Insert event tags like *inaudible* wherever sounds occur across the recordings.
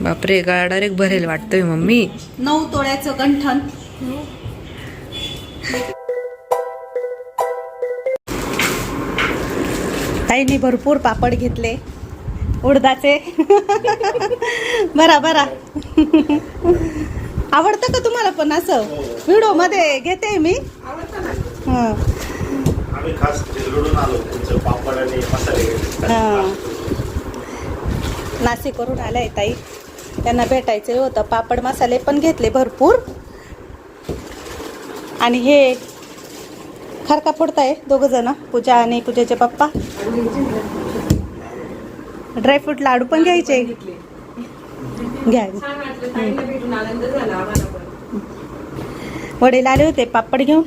बापरे गळा डायरेक्ट भरेल वाटतोय मम्मी. नऊ तोळ्याचं गंठन. ताईंनी भरपूर पापड घेतले. उडदाचे. बरा बरा. आवडतं का तुम्हाला पण असं? व्हिडिओमध्ये घेते मी. हं. आम्ही खास तिकडून आलो त्यांचं पापड आणि मसाले. घेतले. हां. नाशिकवरून आल्या ताई. त्यांना भेटायचं होतं पापड मसाले पण घेतले भरपूर. आणि हे खारका फोडताय दोघ जण पूजा आणि पूजेचे पप्पा. ड्रायफ्रूट लाडू पण घ्यायचे. घ्या. वडील आले होते पापड घेऊन.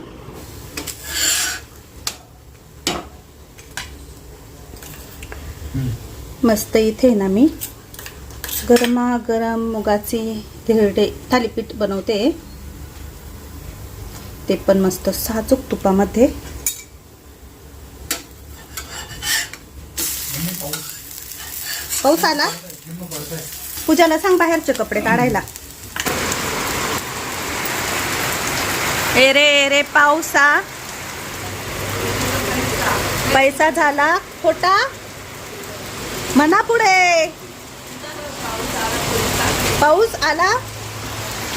मस्त इथे ना मी. गरमा गरम मुगाची धिरडे थालीपीठ बनवते. ते पण मस्त साजूक तुपामध्ये. पाऊस आला? पूजाला सांग बाहेरचे कपडे काढायला. ए रे रे पावसा. पैसा झाला खोटा. म्हणा पुढे. पाऊस आला.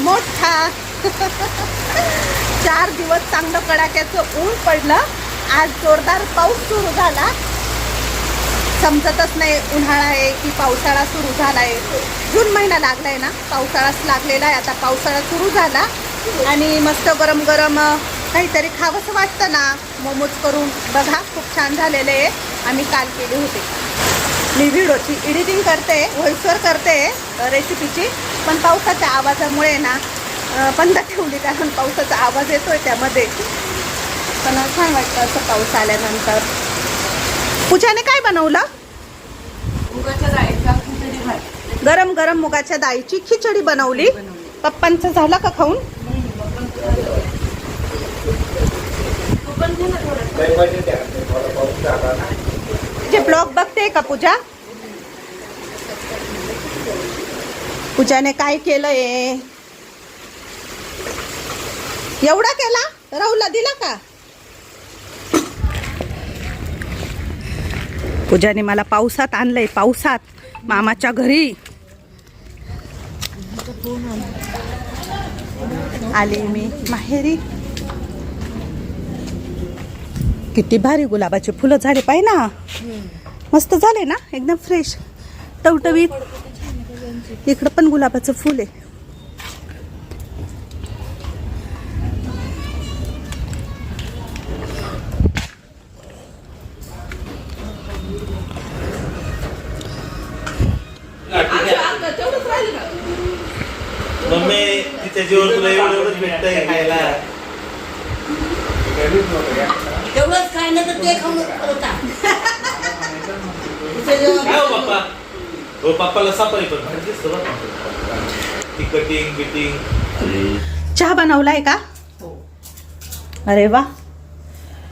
मोठा. *laughs* चार दिवस चांगलं कडाक्याचं ऊन पडलं. आज जोरदार पाऊस सुरू झाला. समजतच नाही उन्हाळा आहे की पावसाळा सुरू झाला आहे जून महिना लागलाय ना पावसाळाच लागलेला आहे. आता पावसाळा सुरू झाला आणि मस्त गरम गरम काहीतरी खावंसं वाटतं ना. मोमोज करून. बघा खूप छान झालेले आहे. आम्ही काल केले होते. मी व्हिडिओची एडिटिंग करते व्हॉइसवर करते रेसिपीची पण पावसाच्या आवाजामुळे ना बंद ठेवली कारण पावसाचा आवाज येतोय त्यामध्ये. पण छान वाटतं असं पाऊस आल्यानंतर. पूजाने काय बनवलं? गरम गरम मुगाच्या डाळीची खिचडी बनवली. पप्पांचं झालं का खाऊन त्या. थोडा पाऊस झाला ना. जे का पूजा? पूजाने काय केलंय? एवढा केला? राहुलला दिला का? पूजाने मला पावसात आणलंय पावसात. मामाच्या घरी. आले मी माहेरी. किती भारी गुलाबाचे फुलं झाले पाहिजे ना. मस्त झाले ना? एकदम फ्रेश टवटवीत इकडं पण गुलाबाचं फुल आहे. तुला एवढंच भेटतंय खायला. तेवढंच काय नाही तर ते खाऊन होता. *laughs* काय हो हो पप्पाला सापरी पण भारी दिसतं बरं का. ती कटिंग बिटिंग चहा बनवलाय का? अरे वा.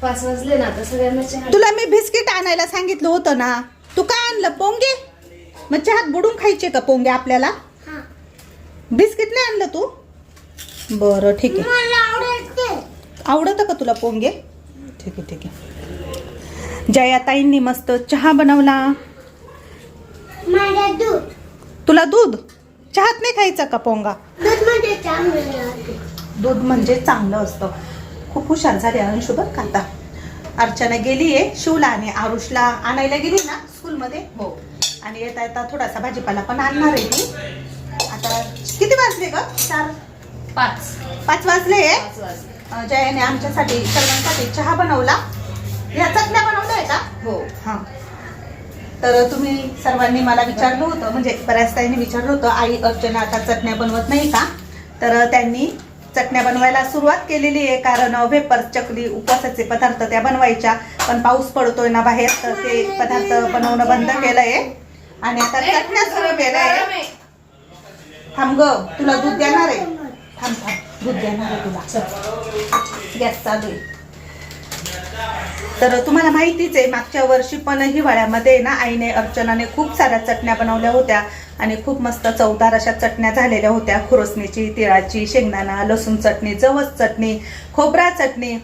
पाच वाजले ना आता सगळ्यांना चहा तुला मी बिस्किट आणायला सांगितलं होतं ना. तू काय आणलं? पोंगे? मग चहात बुडून खायचे का पोंगे आपल्याला? हा. बिस्किट नाही आणलं तू? बरं ठीक आहे. आवडतं का तुला पोंगे? ठीक आहे ठीक आहे. जयाताईंनी मस्त चहा बनवला. माझ्या दूध. तुला दूध? चहात नाही खायचा का पोंगा? दूध दूध म्हणजे चांगलं असतं. खूप हुशार झाली अंशू बरं का आता? अर्चना गेली आहे शिवला आणि आरुषला आणायला गेली ना स्कूलमध्ये. हो. आणि येता येता थोडासा भाजीपाला पण आणणार आहे ती. आता किती वाजले ग? चार? पाच. पाच वाजले जयाने आमच्यासाठी सर्वांसाठी चहा बनवला. ह्या चटण्या बनवल्या का हो? हां तर तुम्ही सर्वांनी मला विचारलं होतं म्हणजे बऱ्याच ताईंनी विचारलं होतं आई अर्चना आता चटण्या बनवत नाही का? तर त्यांनी चटण्या बनवायला सुरुवात केलेली आहे कारण वेपर चकली उपवासाचे पदार्थ त्या बनवायच्या. पण पाऊस पडतोय ना बाहेर तर ते पदार्थ बनवणं बंद केलं आहे आणि आता चटण्या सुरू आहे थांब ग तुला दूध देणार आहे? थांब थांब. दूध देणार आहे तुला. गॅस चालू आहे. तर तुम्हाला माहितीच आहे मागच्या वर्षी पण हिवाळ्यामध्ये ना आईने अर्चनाने खूप साऱ्या चटण्या बनवल्या होत्या आणि खूप मस्त चवदार अशा चटण्या झालेल्या होत्या. खुरसणीची तिळाची शेंगदाणा लसूण चटणी जवस चटणी खोबरा चटणी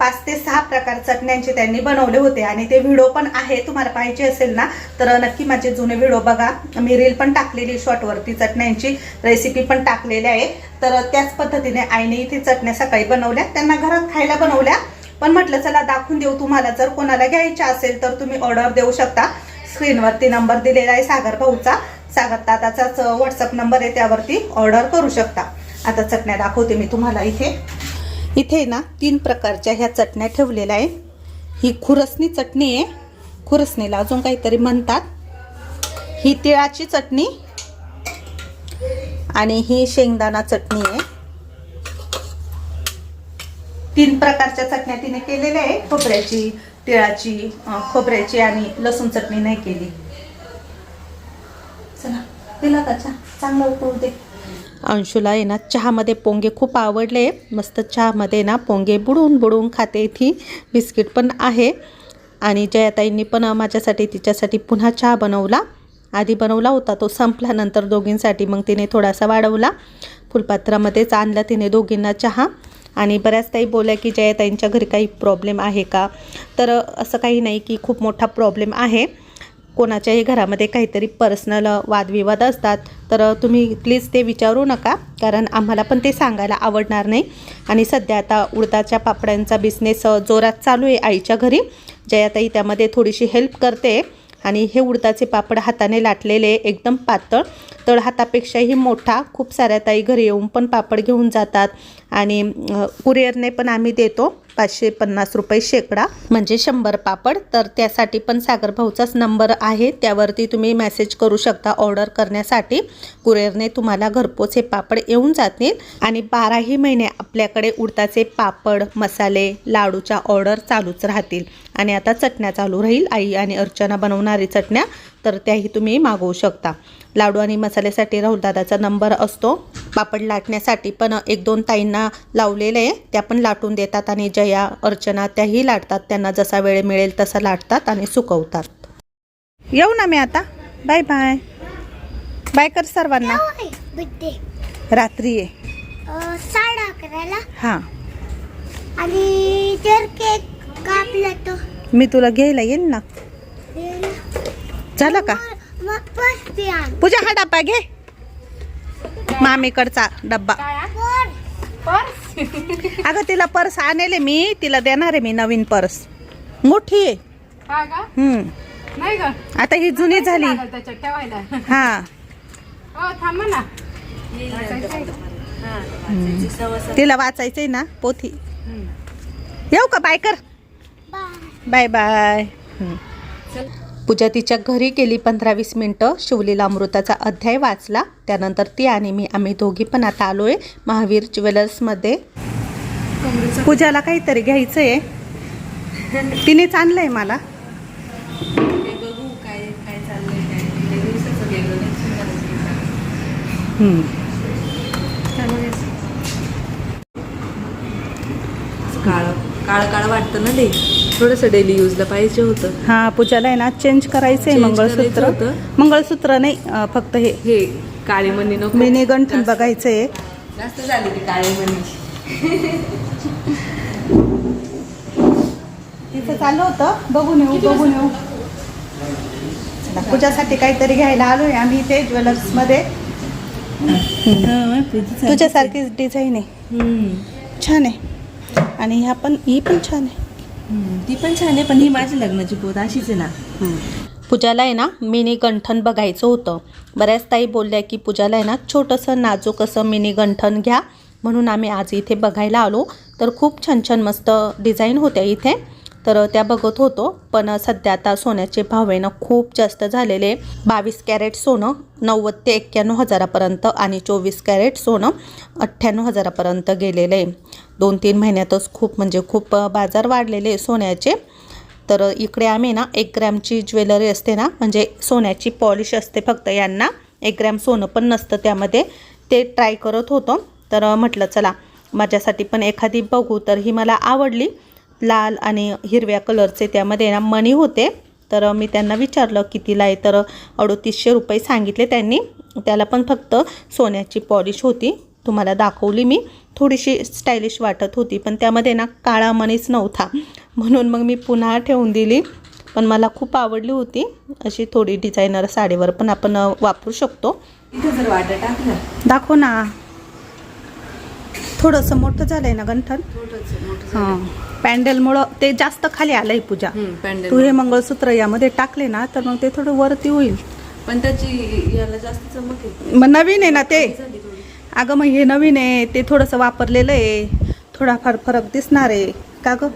पाच ते सहा प्रकार चटण्यांचे त्यांनी बनवले होते आणि ते व्हिडिओ पण आहे तुम्हाला पाहिजे असेल ना तर नक्की माझे जुने व्हिडिओ बघा. मी रील पण टाकलेली शॉर्टवरती चटण्यांची रेसिपी पण टाकलेली आहे. तर त्याच पद्धतीने आईने इथे चटण्या सकाळी बनवल्या त्यांना घरात खायला बनवल्या. पण म्हटलं चला दाखवून देऊ तुम्हाला. जर कोणाला घ्यायच्या असेल तर तुम्ही ऑर्डर देऊ शकता. स्क्रीनवरती नंबर दिलेला आहे सागर भाऊचा. सागर दादाचाच व्हॉट्सअप नंबर आहे त्यावरती ऑर्डर करू शकता. आता चटण्या दाखवते मी तुम्हाला इथे. इथे ना तीन प्रकारच्या ह्या चटण्या ठेवलेल्या आहे ही खुरसणी चटणी आहे. खुरसणीला अजून काहीतरी म्हणतात. ही तिळाची चटणी आणि ही शेंगदाणा चटणी आहे. तीन प्रकारच्या चटण्या तिने केलेल्या आहे खोबऱ्याची तिळाची खोबऱ्याची आणि लसूण चटणी नाही केली. चला दिला का चहा? चांगला उकळू दे. अंशुला आहे ना चहामध्ये पोंगे खूप आवडले. मस्त चहामध्ये ना पोंगे बुडून बुडून खाते ती बिस्किट पण आहे. आणि जयाताईंनी पण माझ्यासाठी तिच्यासाठी पुन्हा चहा बनवला. आधी बनवला होता तो संपल्यानंतर दोघींसाठी मग तिने थोडासा वाढवला. फुलपात्रामध्येच आणला तिने दोघींना चहा. आणि बऱ्याच ताई बोलल्या की जयाताईंच्या घरी काही प्रॉब्लेम आहे का? तर असं काही नाही की खूप मोठा प्रॉब्लेम आहे. कोणाच्याही घरामध्ये काहीतरी पर्सनल वादविवाद असतात. तर तुम्ही प्लीज ते विचारू नका कारण आम्हाला पण ते सांगायला आवडणार नाही. आणि सध्या आता उडदाच्या पापड्यांचा बिझनेस जोरात चालू आहे आईच्या घरी. जयाताई त्यामध्ये थोडीशी हेल्प करते. आणि हे उडदाचे पापड हाताने लाटलेले एकदम पातळ. तळ हातापेक्षाही मोठा. खूप साऱ्या ताई घरी येऊन पण पापड घेऊन जातात. आणि कुरिअरने पण आम्ही देतो पाचशे पन्नास रुपये शेकडा. म्हणजे शंभर पापड. तर त्यासाठी पण सागर भाऊचाच नंबर आहे. त्यावरती तुम्ही मेसेज करू शकता ऑर्डर करण्यासाठी. कुरिअरने तुम्हाला घरपोच हे पापड येऊन जातील. आणि बाराही महिने आपल्याकडे उडताचे पापड मसाले लाडूच्या ऑर्डर चालूच राहतील. आणि आता चटण्या चालू राहील. आई आणि अर्चना बनवणारी चटण्या तर त्याही तुम्ही मागवू शकता. लाडू आणि मसाल्यासाठी राहुल दादाचा नंबर असतो. पापड लाटण्यासाठी पण एक दोन ताईंना लावलेले आहे. त्या पण लाटून देतात आणि जया अर्चना त्याही लाटतात. त्यांना जसा वेळ मिळेल तसा लाटतात आणि सुकवतात. येऊ ना मी आता. Bye bye. बाय कर सर्वांना. रात्री आहे. साडे अकराला. हां. आणि जर केक कापला तो. मी तुला घ्यायला येईन ना. झालं का? पूजा हा डब्बा घे. मामीकडचा डब्बा. अगं तिला पर्स आणले मी. तिला देणार आहे मी नवीन पर्स. मोठी आहे. का? हम्म. नाही का आता ही जुनी झाली. हा. हो थांबा ना. तिला वाचायचंय ना पोथी. येऊ का बाय कर. Bye bye. पूजा तिच्या घरी गेली पंधरा वीस मिनटं. शिवलीला अमृताचा अध्याय वाचला. त्यानंतर ती आणि मी आम्ही दोघी पण आता आलोय महावीर ज्वेलर्समध्ये. पूजाला काहीतरी घ्यायचं आहे तिनेच आहे मला. काळ काळ काळ वाटतं ना ते? थोडंसं डेली यूजला पाहिजे होतं. हा पूजाला आहे ना चेंज करायचंय Change मंगळसूत्र. करायचं होतं. मंगळसूत्र नाही अं, फक्त हे. हे काळी मणी नको. मिनी गंठन बघायचंय. जास्त झाली ती काळी मणी. तिथं चाललं होतं. बघून येऊ बघून येऊ. चला, पूजासाठी काहीतरी घ्यायला आलोय आम्ही इथे ज्वेलर्समध्ये. तुझ्यासारखीच डिझाईन आहे. छान आहे. आणि ह्या पण ही पण छान आहे. ती पण छान आहे पण ही माझी लग्नाची पोत अशीच आहे ना. पूजाला आहे ना मिनी गंठन बघायचं होतं. बऱ्याच ताई बोलल्या की पूजाला आहे ना छोटंसं नाजूक असं मिनी गंठन घ्या. म्हणून आम्ही आज इथे बघायला आलो. तर खूप छान छान मस्त डिझाईन होत्या इथे. तर त्या बघत होतो. पण सध्या आता सोन्याचे भाव आहे ना खूप जास्त झालेले. बावीस कॅरेट सोनं नव्वद ते एक्क्याण्णव हजारापर्यंत आणि चोवीस कॅरेट सोनं अठ्ठ्याण्णव हजारापर्यंत गेलेलं आहे. दोन तीन महिन्यातच खूप म्हणजे खूप बाजार वाढलेले सोन्याचे. तर इकडे आम्ही ना एक ग्रॅमची ज्वेलरी असते ना म्हणजे सोन्याची पॉलिश असते फक्त यांना. एक ग्रॅम सोनं पण नसतं त्यामध्ये. ते ट्राय करत होतो. तर म्हटलं चला माझ्यासाठी पण एखादी बघू. तर ही मला आवडली. लाल आणि हिरव्या कलरचे त्यामध्ये ना मणी होते. तर मी त्यांना विचारलं कितीला आहे? तर अडोतीसशे रुपये सांगितले त्यांनी. त्याला पण फक्त सोन्याची पॉलिश होती. तुम्हाला दाखवली मी. थोडीशी स्टायलिश वाटत होती पण त्यामध्ये ना काळा मणीच नव्हता. म्हणून मग मी पुन्हा ठेवून दिली. पण मला खूप आवडली होती. अशी थोडी डिझायनर साडीवर पण आपण वापरू शकतो. दाखव ना. थोडंसं मोठं झालंय ना गंठन? हां. पॅन्डलमुळं ते जास्त खाली आलंय पूजा. तू हे मंगळसूत्र यामध्ये टाकले ना तर मग ते थोडं वरती होईल. पण त्याची याला जास्त मग नवीन आहे ना ते. अगं मग हे नवीन आहे ते थोडंसं वापरलेलं आहे. थोडाफार फरक दिसणार आहे. का ग?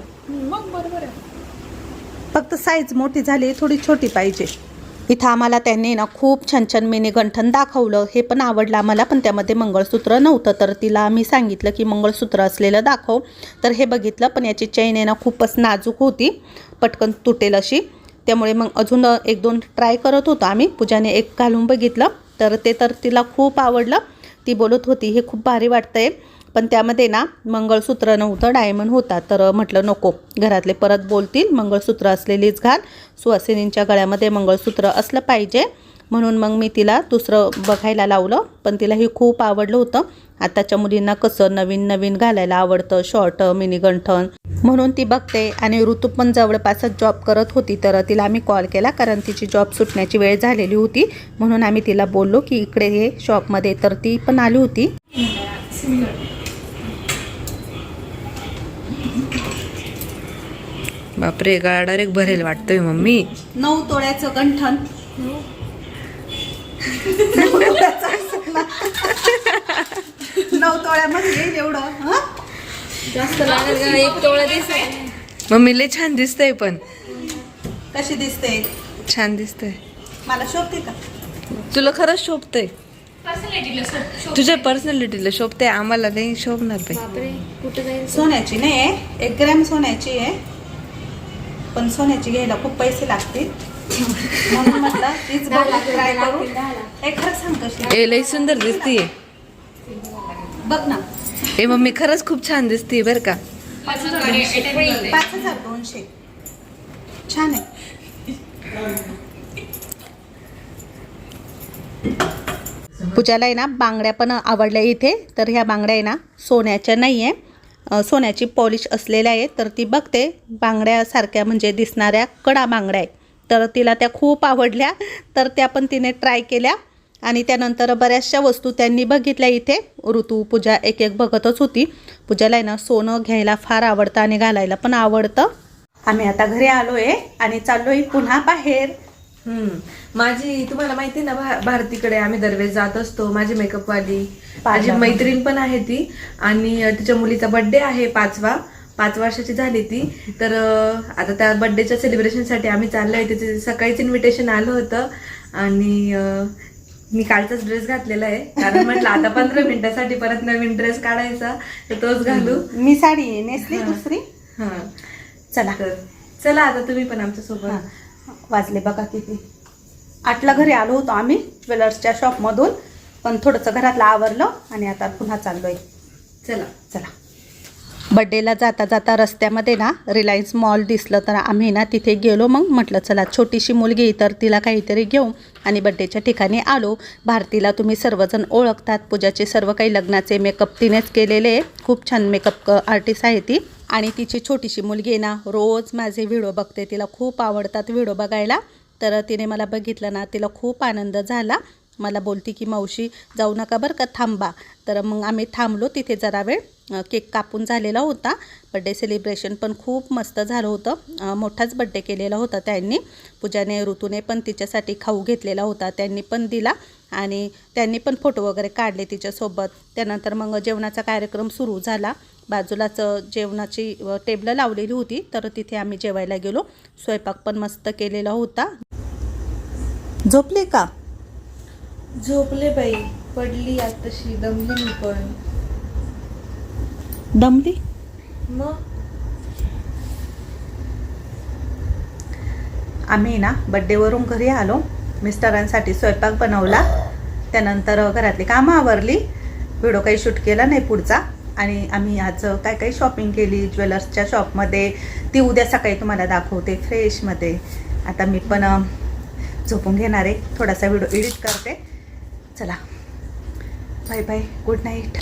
फक्त साईज मोठी झाली थोडी छोटी पाहिजे. इथं आम्हाला त्यांनी ना खूप छान छान मिनी गंठन दाखवलं. हे पण आवडलं आम्हाला पण त्यामध्ये मंगळसूत्र नव्हतं. तर तिला आम्ही सांगितलं की मंगळसूत्र असलेलं दाखव. तर हे बघितलं पण याची चैन आहे ना खूपच नाजूक होती. पटकन तुटेल अशी. त्यामुळे मग अजून एक दोन ट्राय करत होतो आम्ही. पूजाने एक घालून बघितलं. तर ते तर तिला खूप आवडलं. ती बोलत होती हे खूप भारी वाटतंय पण त्यामध्ये ना मंगळसूत्र नव्हतं डायमंड होता तर म्हटलं नको घरातले परत बोलतील मंगळसूत्र असलेलीच घाल सुवासिनींच्या गळ्यामध्ये मंगळसूत्र असलं पाहिजे म्हणून मग मी तिला दुसरं बघायला लावलं पण तिला हे खूप आवडलं होतं. आताच्या मुलींना कसं नवीन नवीन घालायला आवडतं शॉर्ट मिनी गंठन म्हणून ती बघते आणि ऋतू पण जवळपासच जॉब करत होती तर तिला आम्ही कॉल केला कारण तिची जॉब सुटण्याची वेळ झालेली होती. म्हणून आम्ही तिला बोललो की इकडे हे शॉपमध्ये तर ती पण आली होती. बापरे गाडा डायरेक्ट भरेल वाटतोय मम्मी. नऊ तोळ्याचं गंठन. नऊ तोळ्यामध्ये येईल एवढं हं? जास्त लागत का? एक तोळा दिसत मम्मी लय छान दिसतंय पण. कशी दिसते? छान दिसतंय. मला शोभते का? तुला खरंच शोभतंय? तुझ्या पर्सनॅलिटीला शोभते आम्हाला नाही शोभणार बाई. सोन्याची नाही आहे एक ग्रॅम सोन्याची आहे. पण सोन्याची घ्यायला खूप पैसे लागतील. म्हणून म्हटलं तीच ट्राय करू. हे खरं सांग कशी ए लय सुंदर दिसतीये. बघ ना. ए मम्मी खरंच खूप छान दिसते बर का. पाच हजार दोनशे. छान आहे. पूजाला आहे ना बांगड्या पण आवडल्या इथे. तर ह्या बांगड्या आहे ना सोन्याच्या नाही आहे सोन्याची पॉलिश असलेल्या आहे तर ती बघते बांगड्यासारख्या म्हणजे दिसणाऱ्या कडा बांगड्या आहे तर तिला त्या खूप आवडल्या. तर त्या पण तिने ट्राय केल्या. आणि त्यानंतर बऱ्याचशा वस्तू त्यांनी बघितल्या इथे. ऋतू पूजा एक एक बघतच होती. पूजाला आहे ना सोनं घ्यायला फार आवडतं आणि घालायला पण आवडतं. आम्ही आता घरी आलो आहे आणि चाललोय पुन्हा बाहेर. हम्म. माझी तुम्हाला माहिती आहे ना भा- भारतीकडे आम्ही दरवेळेस जात असतो. माझी मेकअप वाली माझी. मैत्रीण पण आहे ती. आणि तिच्या मुलीचा बर्थडे आहे पाचवा. पाच वर्षाची झाली ती. तर आता त्या बर्थडेच्या सेलिब्रेशनसाठी आम्ही चाललोय. तिथे सकाळीच इन्व्हिटेशन आलं होतं. आणि मी कालचाच ड्रेस घातलेला आहे. कारण म्हटलं आता पंधरा *laughs* मिनिटासाठी परत नवीन ड्रेस काढायचा. तर तोच घालू. मी साडी नेसली. दुसरी. हा. चला. तर चला आता तुम्ही पण आमच्या. सोबत. वाजले बघा किती. आठला घरी आलो होतो आम्ही ज्वेलर्सच्या शॉपमधून पण थोडंसं घरातलं आवरलं आणि आता पुन्हा चाललोय. चला. चला. बड्डेला जाता जाता रस्त्यामध्ये ना रिलायन्स मॉल दिसलं तर आम्ही ना तिथे गेलो. मग म्हटलं चला छोटीशी मुलगी तर तिला काहीतरी घेऊ. आणि बड्डेच्या ठिकाणी आलो. भारतीला तुम्ही सर्वजण ओळखतात. पूजाचे सर्व काही लग्नाचे मेकअप तिनेच केलेले खूप छान मेकअप आर्टिस्ट आहे ती. आणि तिची छोटीशी मुलगी आहे ना रोज माझे व्हिडिओ बघते. तिला खूप आवडतात व्हिडिओ बघायला. तर तिने मला बघितलं ना तिला खूप आनंद झाला. मला बोलती की मावशी जाऊ नका बरं का थांबा. तर मग आम्ही थांबलो तिथे जरा वेळ. केक कापून झालेला होता. बड्डे सेलिब्रेशन पण खूप मस्त झालं होतं. मोठाच बड्डे केलेला होता त्यांनी. पूजाने ऋतूने पण तिच्यासाठी खाऊ घेतलेला होता. त्यांनी पण दिला आणि त्यांनी पण फोटो वगैरे काढले तिच्यासोबत. त्यानंतर मग जेवणाचा कार्यक्रम सुरू झाला. बाजूलाच जेवणाची टेबलं लावलेली होती. तर तिथे आम्ही जेवायला गेलो. स्वयंपाक पण मस्त केलेला होता. झोपले का? झोपले बाई पडली आताशी दमली मी पण. दमली? मग? आम्ही ना बड्डेवरून घरी आलो. मिस्टरांसाठी स्वयंपाक बनवला. त्यानंतर घरातली कामं आवरली. व्हिडिओ काही शूट केला नाही पुढचा. आणि आम्ही आज काय काही शॉपिंग केली? ज्वेलर्सच्या शॉपमध्ये ती उद्या सकाळी तुम्हाला दाखवते फ्रेशमध्ये आता मी पण झोपून घेणार आहे. थोडासा व्हिडिओ एडिट करते. चला. Bye bye. Good night.